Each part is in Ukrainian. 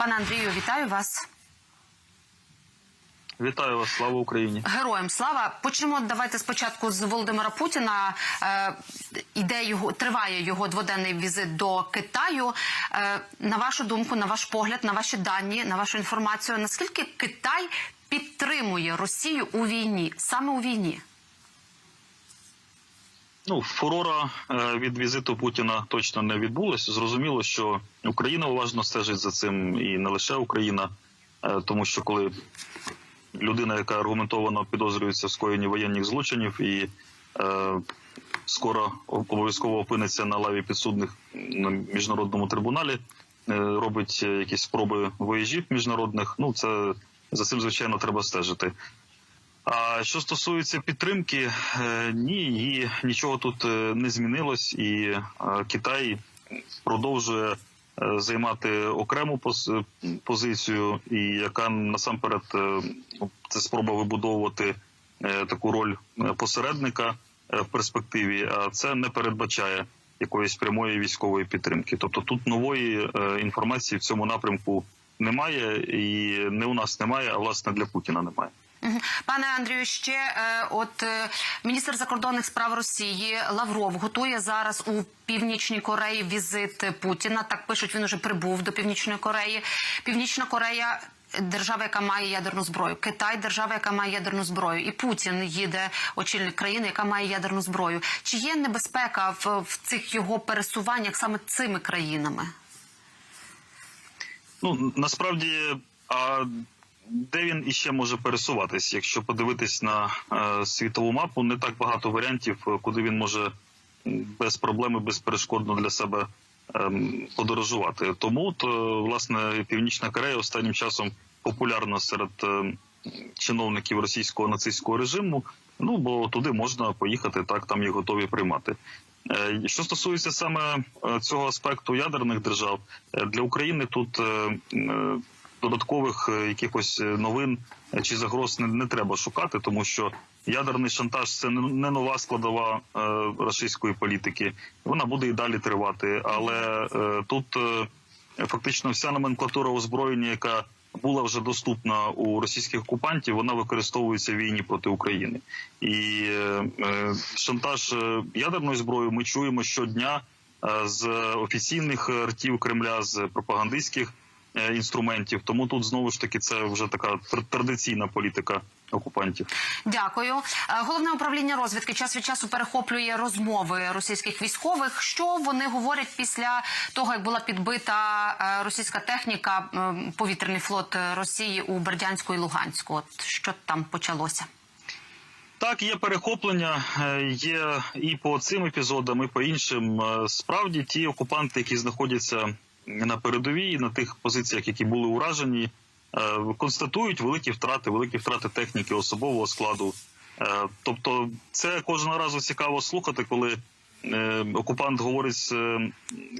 Пане Андрію, вітаю вас. Вітаю вас, слава Україні. Героям слава. Почнемо давайте спочатку з Володимира Путіна. Е, іде його триває його дводенний візит до Китаю. Е, на вашу думку, на ваш погляд, на ваші дані, на вашу інформацію, наскільки Китай підтримує Росію у війні, саме у війні? Ну, фурора е, від візиту Путіна точно не відбулось. Зрозуміло, що Україна уважно стежить за цим, і не лише Україна, е, тому що коли людина, яка аргументовано підозрюється в скоєнні воєнних злочинів і е, скоро обов'язково опиниться на лаві підсудних на міжнародному трибуналі, е, робить е, якісь спроби воєжів міжнародних. Ну це за цим звичайно треба стежити. А що стосується підтримки, е, ні, її нічого тут е, не змінилось, і е, Китай продовжує займати окрему поз- позицію, і яка насамперед це спроба вибудовувати таку роль посередника в перспективі, а це не передбачає якоїсь прямої військової підтримки. Тобто тут нової інформації в цьому напрямку немає, і не у нас немає, а власне для Путіна немає. Пане Андрію, ще е, от е, міністр закордонних справ Росії Лавров готує зараз у північній Кореї візит Путіна. Так пишуть, він уже прибув до північної Кореї. Північна Корея. Держава, яка має ядерну зброю, Китай, держава, яка має ядерну зброю, і Путін їде очільник країни, яка має ядерну зброю. Чи є небезпека в, в цих його пересуваннях саме цими країнами? Ну насправді, а де він іще може пересуватись? Якщо подивитись на е, світову мапу, не так багато варіантів, е, куди він може без проблеми, безперешкодно для себе ем, подорожувати. Тому то власне Північна Корея останнім часом популярна серед е, чиновників російського нацистського режиму. Ну бо туди можна поїхати, так там їх готові приймати. Е, Що стосується саме е, цього аспекту ядерних держав, е, для України тут е, е, додаткових е, якихось е, новин чи загроз не, не треба шукати, тому що ядерний шантаж це не нова складова е, російської політики. Вона буде і далі тривати. Але е, тут е, фактично вся номенклатура озброєння, яка була вже доступна у російських окупантів, вона використовується в війні проти України. І е, е, шантаж е, ядерною зброєю ми чуємо щодня з офіційних ртів Кремля, з пропагандистських інструментів. Тому тут знову ж таки це вже така тр- традиційна політика окупантів. Дякую. Е, Головне управління розвідки час від часу перехоплює розмови російських військових. Що вони говорять після того, як була підбита е, російська техніка, е, повітряний флот е, Росії у Бердянську і Луганську? От що там почалося? Так, є перехоплення, е, є і по цим епізодам, і по іншим. Е, Справді, ті окупанти, які знаходяться на передовій, на тих позиціях, які були уражені, е, констатують великі втрати, великі втрати техніки, особового складу. Е, Тобто, це кожного разу цікаво слухати, коли е, окупант говорить з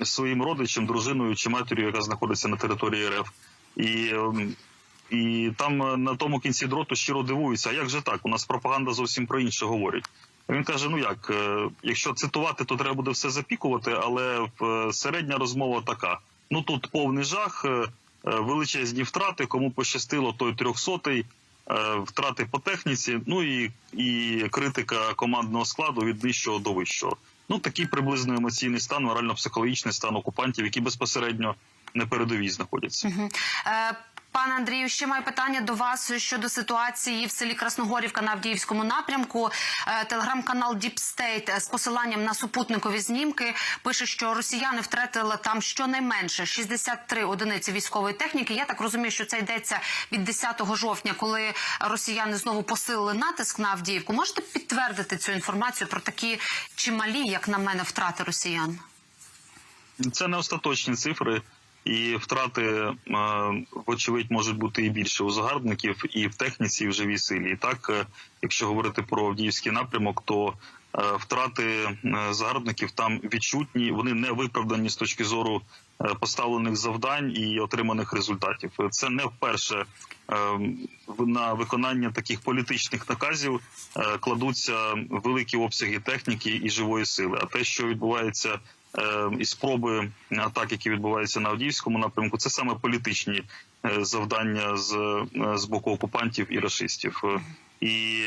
своїм родичем, дружиною чи матір'ю, яка знаходиться на території РФ. І і там на тому кінці дроту щиро дивуються, а як же так? У нас пропаганда зовсім про інше говорить. Він каже: ну як, якщо цитувати, то треба буде все запікувати, але середня розмова така: ну тут повний жах, е, е, величезні втрати, кому пощастило, той трьохсотий, е, втрати по техніці, ну і, і критика командного складу від нижчого до вищого. Ну такий приблизно емоційний стан, морально-психологічний стан окупантів, які безпосередньо на передовій знаходяться. Е, Пане Андрію, ще маю питання до вас щодо ситуації в селі Красногорівка на Авдіївському напрямку. Е, Телеграм-канал Deep State з посиланням на супутникові знімки пише, що росіяни втратили там щонайменше 63 одиниці військової техніки. Я так розумію, що це йдеться від 10 жовтня, коли росіяни знову посилили натиск на Авдіївку. Можете підтвердити цю інформацію про такі чималі, як на мене, втрати росіян? Це не остаточні цифри, і втрати, е, вочевидь, можуть бути і більше у загарбників, і в техніці, і в живій силі. І так, е, якщо говорити про Авдіївський напрямок, то втрати е, загарбників там відчутні, вони не виправдані з точки зору е, поставлених завдань і отриманих результатів. Це не вперше е, на виконання таких політичних наказів е, кладуться великі обсяги техніки і живої сили. А те, що відбувається е, і спроби атак, які відбуваються на Авдіївському напрямку, це саме політичні е, завдання з, е, з боку окупантів і расистів. І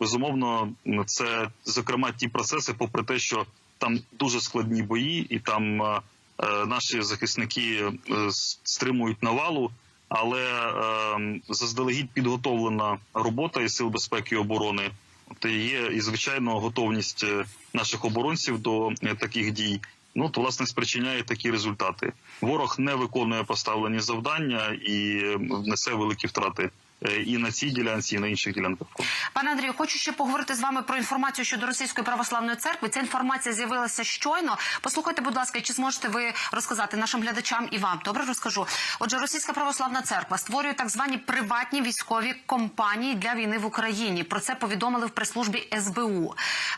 безумовно, це зокрема ті процеси, попри те, що там дуже складні бої, і там е, е, наші захисники е, стримують навалу. Але е, заздалегідь підготовлена робота і сил безпеки і оборони. Тобто є і звичайно готовність е, наших оборонців до таких дій. Ну то власне спричиняє такі результати. Ворог не виконує поставлені завдання і несе великі втрати і на цій ділянці, і на інших ділянках. Пане Андрію, хочу ще поговорити з вами про інформацію щодо Російської православної церкви. Ця інформація з'явилася щойно. Послухайте, будь ласка, чи зможете ви розказати нашим глядачам і вам? Добре розкажу. Отже, Російська православна церква створює так звані приватні військові компанії для війни в Україні. Про це повідомили в прес-службі СБУ.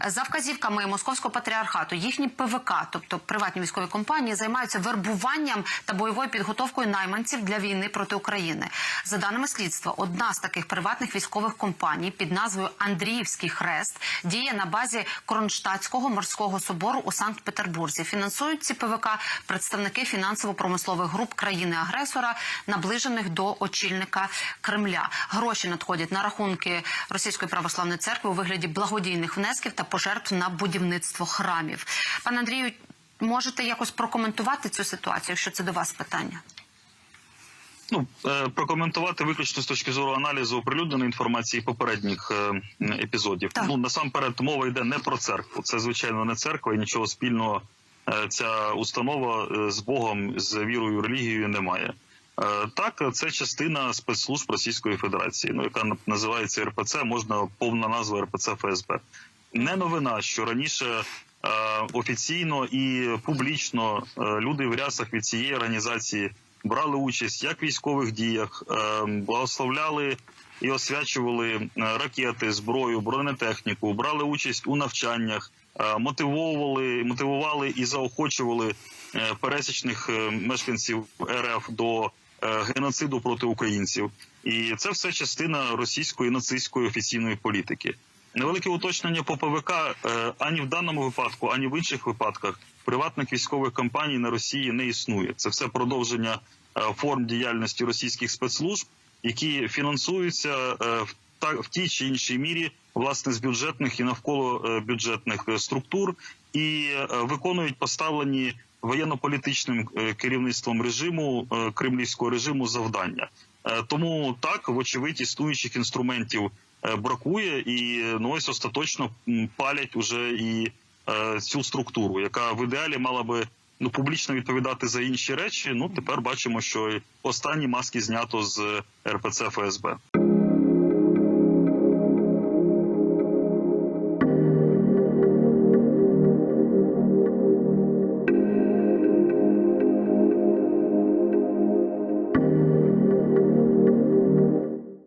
За вказівками Московського патріархату їхні ПВК, тобто приватні військові компанії, займаються вербуванням та бойовою підготовкою найманців для війни проти України. За даними слідства, одна з таких приватних військових компаній під назвою Андріївський хрест діє на базі Кронштадтського морського собору у Санкт-Петербурзі. Фінансують ці ПВК представники фінансово-промислових груп країни-агресора, наближених до очільника Кремля. Гроші надходять на рахунки Російської православної церкви у вигляді благодійних внесків та пожертв на будівництво храмів. Пане Андрію, можете якось прокоментувати цю ситуацію, якщо це до вас питання? Ну е, прокоментувати виключно з точки зору аналізу оприлюдненої інформації попередніх е, епізодів. Так. Ну насамперед мова йде не про церкву. Це звичайно не церква, і нічого спільного е, ця установа з Богом, з вірою, релігією немає. Так, це частина спецслужб Російської Федерації, ну яка називається РПЦ, можна повна назва РПЦ ФСБ. Не новина, що раніше офіційно і публічно люди в рясах від цієї організації брали участь як в військових діях, е, благословляли і освячували е, ракети, зброю, бронетехніку, брали участь у навчаннях, е, мотивовували, мотивували і заохочували пересічних мешканців РФ до геноциду проти українців. І це все частина російської нацистської офіційної політики. Невелике уточнення по ПВК е, ані в даному випадку, ані в інших випадках приватних військових компаній на Росії не існує. Це все продовження е, форм діяльності російських спецслужб, які фінансуються е, в тій чи іншій мірі власне з бюджетних і навколо бюджетних структур і виконують поставлені воєнно-політичним керівництвом режиму кремлівського режиму завдання. Тому так, вочевидь, існуючих інструментів бракує, і е, ну ось остаточно палять уже і е, цю структуру, яка в ідеалі мала би ну публічно відповідати за інші речі. Ну тепер бачимо, що останні маски знято з РПЦ ФСБ.